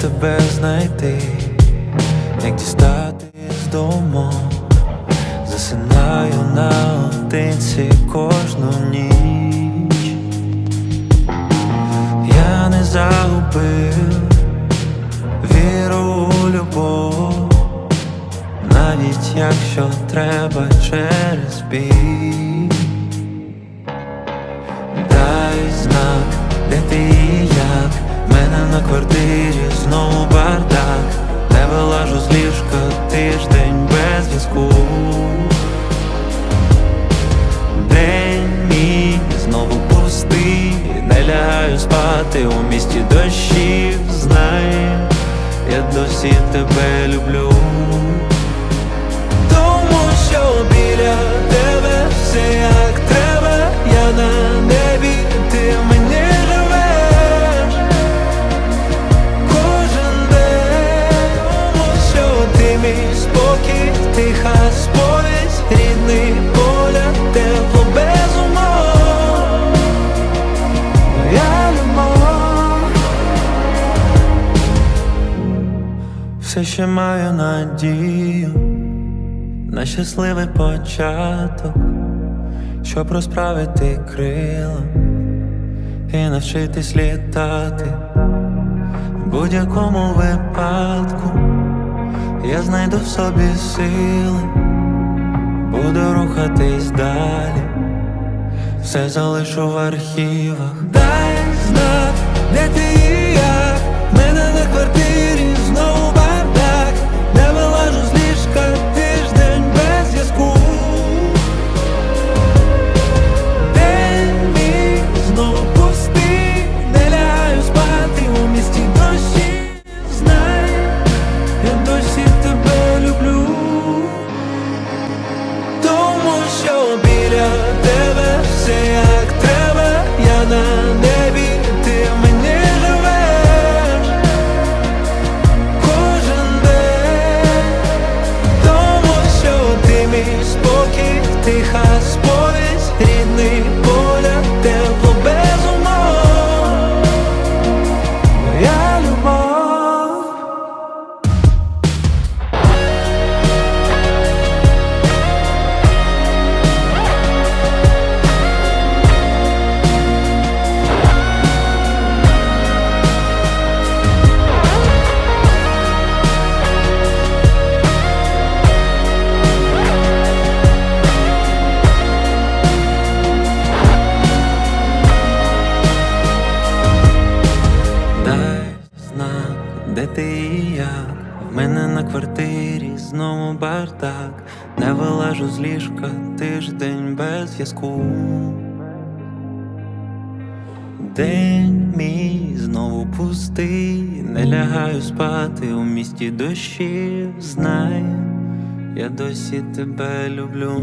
тебе знайти, як дістати з дому, засинаю наодинці кожну ніч. Я не загубив віру у любов, навіть якщо треба через біль. Без День мій знову пустий Не лягаю спати у місті дощів. Знай, я досі тебе люблю тиха сповідь, рідний поля, тепло без умов, моя любов. Все ще маю надію на щасливий початок, щоб розправити крила і навчитись літати в будь-якому випадку. Я знайду в собі сили, буду рухатись далі, все залишу в архівах. Дай де ти і як? В мене на квартирі знову бардак. Не вилажу з ліжка тиждень без зв'язку. День мій знову пустий, не лягаю спати у місті дощів, знай, я досі тебе люблю.